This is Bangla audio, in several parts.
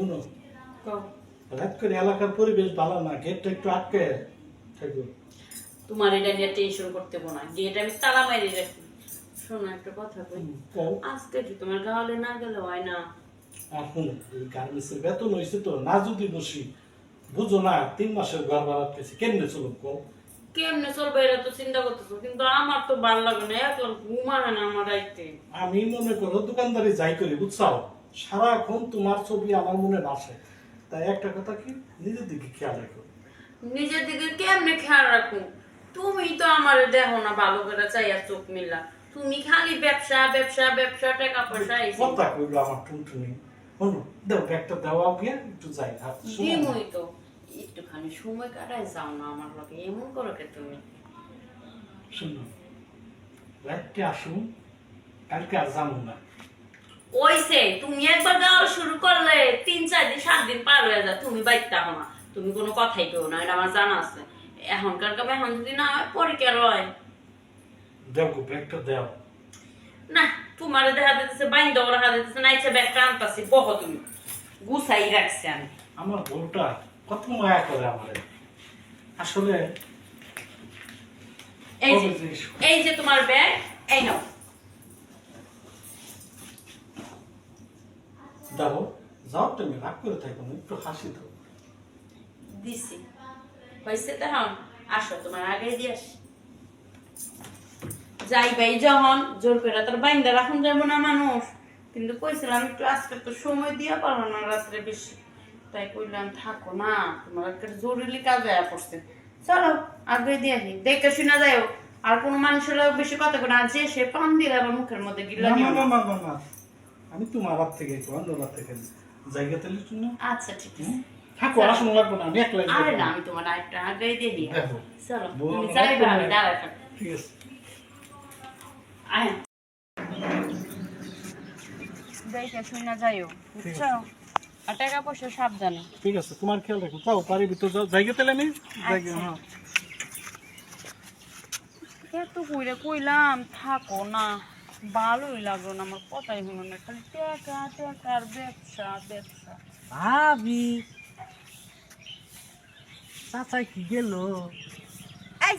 শুনো করে এলাকার পরিবেশ ভালো না গেটটা একটু আটকে থাকবে। তোমার এটা নিয়ে টেনশন করতে হব না গেট আমি তালা মারি রাখি। শোনো একটা কথা কই। আজকে কি তোমার গাওয়ালে না গেলে হয় না। শুনো গার্মেন্টসের বেতন হয়েছে তো না যদি বসি বুঝো না তিন মাসের ঘর ভাড়া পেয়েছি কেমনে চলুক কেমনে চলবে এটা তো চিন্তা করতেছো কিন্তু আমার তো ভালো লাগে না একলা ঘুম আসে না আমার রাইতে। আমি মনে করো দোকানদারি যাই করি বুঝছাও? সারাক্ষণ তোমার ছবি আমার মনে ভাসে তাই একটা কথা কি নিজের দিকে খেয়াল রাখো। নিজের দিকে কেমনে খেয়াল রাখুন তুমি তো আমার দেখো না ভালো করে চাইয়া চোখ মিলা। তুমি খালি ব্যবসা ব্যবসা ব্যবসা টাকা পয়সা কথা কইলো আমার টুনটুনি। শোনো দাও ব্যাগটা দেওয়া গিয়ে একটু যাই হাত না। তো। একটুখানি সময় কাটায় যাও না আমার লগে এমন করো কে তুমি? শোনো রাতকে আসুন কালকে আর যাব না। ওইসে তুমি একবার গাওয়া শুরু করলে তিন চার দিন সাত দিন পার হয়ে যায়। তুমি বাইতে হো না। তুমি কোনো কথাই কেউ না এটা আমার জানা আছে। এখনকার কামে এখন যদি না হয় পরে কে রয় গো ব্যাগটা দেও। না তোমার দেখা দিতেছে বাইন দৌড়া দেখা দিতেছে না ইচ্ছা ব্যাগটা আনতাছি বহ তুমি। গুছাই রাখছি আমি। আমার বউটা কত মায়া করে আমারে। আসলে এই যে যে- এই যে তোমার ব্যাগ এই নাও। দাও যাও তুমি রাগ করে থাকো না একটু হাসি দাও। দিছি। হয়েছে তখন আসো তোমার আগে দিয়ে আসি। যাই ভাই যখন জোর করে তোর বাইন্দা রাখুন যাব না মানুষ। কিন্তু কইছিলাম একটু আজকে তো সময় দিয়া পারো না রাত্রে বেশি। তাই কইলাম থাকো না তোমার একটা জরুরি কাজ আয়া পড়ছে। চলো আগে দিয়ে আসি। দেখে শুনে যাও আর কোনো মানুষের বেশি কথা করে না যে সে পান দিলে আবার মুখের মধ্যে গিলা না না না। না না না। আমি তোমার হাত থেকে অন্য হাত থেকে জায়গা তেলে শুনো আচ্ছা ঠিক আছে। থাকো আসুন লাগবে না আমি একলাই আরে যাব। না আমি তোমার একটা আগে দিয়ে দিই চলো তুমি যাইবে আমি থাকব ঠিক আছে। আয়। দেখে শুনে যাইও বুঝছ? আর টাকা পয়সা সাবধানে। ঠিক আছে তোমার খেয়াল রাখো। যাও বাড়ির ভিতর যাও। জায়গা তেলে আমি? জায়গা আচ্ছা। হ্যাঁ। এত কইরে কইলাম থাকো না। ভালোই লাগল না আমার কথাই হলো না খালি টাকা টাকার ব্যবসা ব্যবসা। ভাবি চাচা কি গেল? এই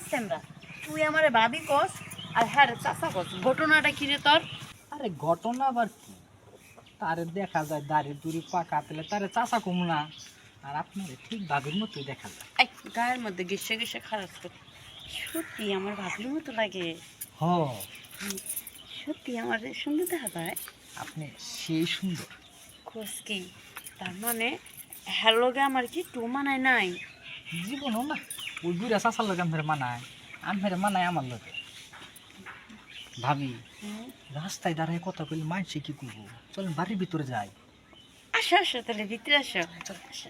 তুই আমারে ভাবি কস আর হ্যাঁ রে চাচা কস ঘটনাটা কি রে তোর? আরে ঘটনা আবার কি? তারে দেখা যায় দাড়ি দুড়ি পাকা পেলে তারে চাচা কম না আর আপনার ঠিক ভাবির মতোই দেখা যায়। এই গায়ের মধ্যে গেসে গেসে খারাপ করে সত্যি আমার ভাবির মতো লাগে। হ। সত্যি আমার সুন্দর দেখা যায় আপনি সেই সুন্দর। খোঁজ কি তার মানে হ্যালোগে আমার কি টু মানায় নাই? জীবনও না ওই বুড়া চাচার লোক আমি মানায় আমি মানায় আমার লোকে ভাবি রাস্তায় দাঁড়ায় কথা কইলে মানছে কি করব? চলেন বাড়ির ভিতরে যাই। আসো আসো তাহলে ভিতরে আসো। আসো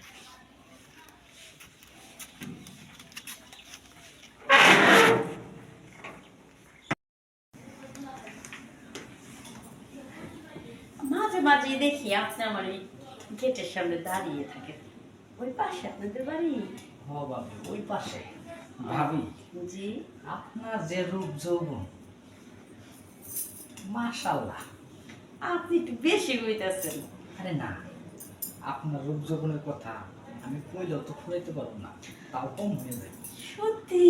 মাঝে দেখি আপনি আমার এই গেটের সামনে দাঁড়িয়ে থাকেন। ওই পাশে আপনাদের বাড়ি? ভাবি ওই পাশে। ভাবি জি। আপনার যে রূপ যৌবন মাশাল্লাহ আপনি একটু বেশি কইতাছেন। আরে না আপনার রূপ যৌবনের কথা আমি কইলেও তো ফুরাইতে পারব না তাও কম হয়ে যায়। সত্যি?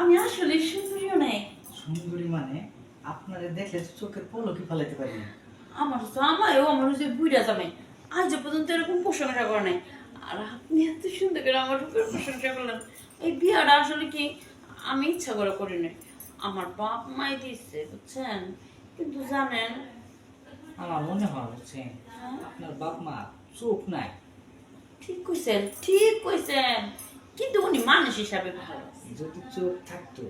আমি আসলে সুন্দরীও নেই। সুন্দরী মানে আপনারে দেখলে চোখের পলকি ফেলাইতে পারি না। আমার জামাইও আমার যে বুড়া জামাই। আজ পর্যন্ত এরকম প্রশংসা করে নাই। আর আপনি এত সুন্দর করে আমার রূপের প্রশংসা করলেন। এই বিয়াটা আসলে কি আমি ইচ্ছা করে করি নাই। আমার বাপ মাই দিচ্ছে বুঝছেন? কিন্তু জানেন আমার মনে হয় বুঝছেন হ্যাঁ, আপনার বাপ মা চোখ নাই। ঠিক কইছেন ঠিক কইছেন। কিন্তু উনি মানুষ হিসাবে ভালো। যদি চোখ থাকতো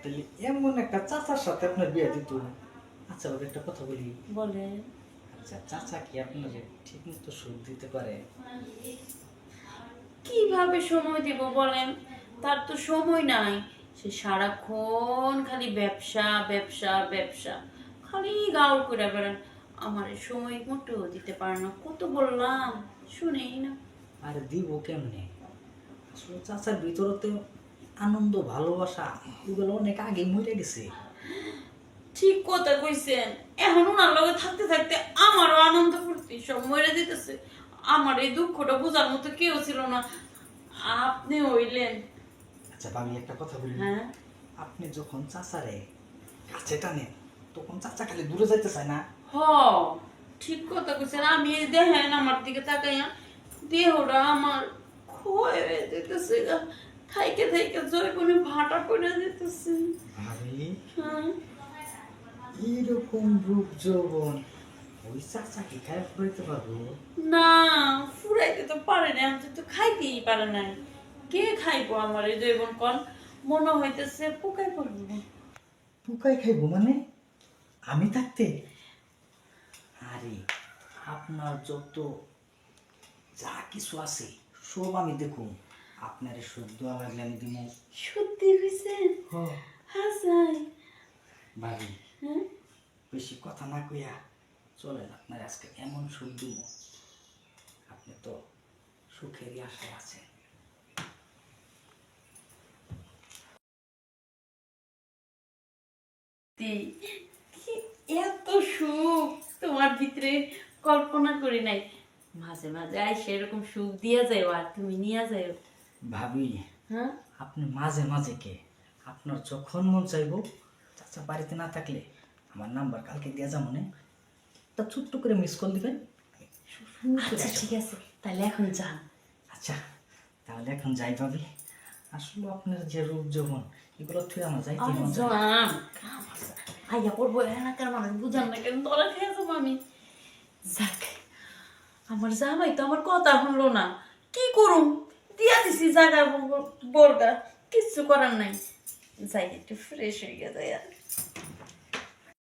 তাহলে এমন একটা চাচার সাথে আপনার বিয়ে দিত আচ্ছা বাবা একটা কথা বলি। বলে আচ্ছা চাচা কি আপনার ঠিক মতো সুখ দিতে পারে? কীভাবে সময় দেব বলেন? তার তো সময় নাই। সে সারাক্ষণ খালি ব্যবসা ব্যবসা ব্যবসা। খালি গাউল করে বেড়ান আমার সময় মোটেও দিতে পারে না। কত বললাম শুনেই না। আর দিব কেমনে? আসলে চাচার ভিতরতে আনন্দ ভালোবাসা এগুলো অনেক আগে মরে গেছে। ঠিক কথা কইছেন। এখন ওনার লগে থাকতে থাকতে আমারও আনন্দ ফুর্তি সব মরে দিতেছে আমার এই দুঃখটা বোঝার মতো কেউ ছিল না। আপনি হইলেন। আচ্ছা ভাবি একটা কথা বলি। হ্যাঁ। আপনি যখন চাচারে কাছে টানেন তখন চাচা খালি দূরে যাইতে চায় না? হ ঠিক কথা কইছেন। আমি এই দেখেন আমার দিকে তাকাইয়া দেহটা আমার ক্ষয় হয়ে যেতেছে। থাইকে থাইকে জয় করে ভাটা পড়ে যেতেছে। ভাবি হ্যাঁ। এইরকম রূপ যৌবন। ওই চাচা কি খায় ফুরাইতে পারব? না ফুরাইতে তো পারে না আমি তো খাইতেই পারে না কে খাইবো আমার এই জৈবন কন মনে হইতেছে পোকাই পড়ব। পোকাই খাইবো মানে? আমি থাকতে? আরে আপনার যত যা কিছু আছে সব আমি দেখুন আপনার সুখ দেওয়া লাগলে আমি দিব সত্যি হয়েছেন হাসাই। হ্যাঁ বেশি কথা না কইয়া চলেন আপনার আজকে এমন সুখ দিব আপনি তো সুখেরই আশায় আছেন। এত সুখ তোমার ভিতরে? কল্পনা করি নাই। মাঝে মাঝে আই সেরকম সুখ দিয়া যায় আর তুমি নিয়ে যাও ভাবি হ্যাঁ? আপনি মাঝে মাঝে কে? আপনার যখন মন চাইব চাচা বাড়িতে না থাকলে আমার নাম্বার কালকে দেওয়া যাব না। তা ছোট্ট করে মিস কল দিবেন। করে আচ্ছা ঠিক আছে। তাহলে এখন যান। আচ্ছা তাহলে এখন যাই ভাবি। আসলে আপনার যে রূপ যৌবন এগুলো তুই আমার যাই মন আইয়া পড়ব এলাকার মানুষ বুঝান না কেন তোরা খেয়ে যাব আমি। যাক আমার জামাই তো আমার কথা শুনলো না। কি করুম? দিয়া দিছি জায়গা বলগা কিচ্ছু করার নাই। যাই একটু ফ্রেশ হয়ে গেছে আর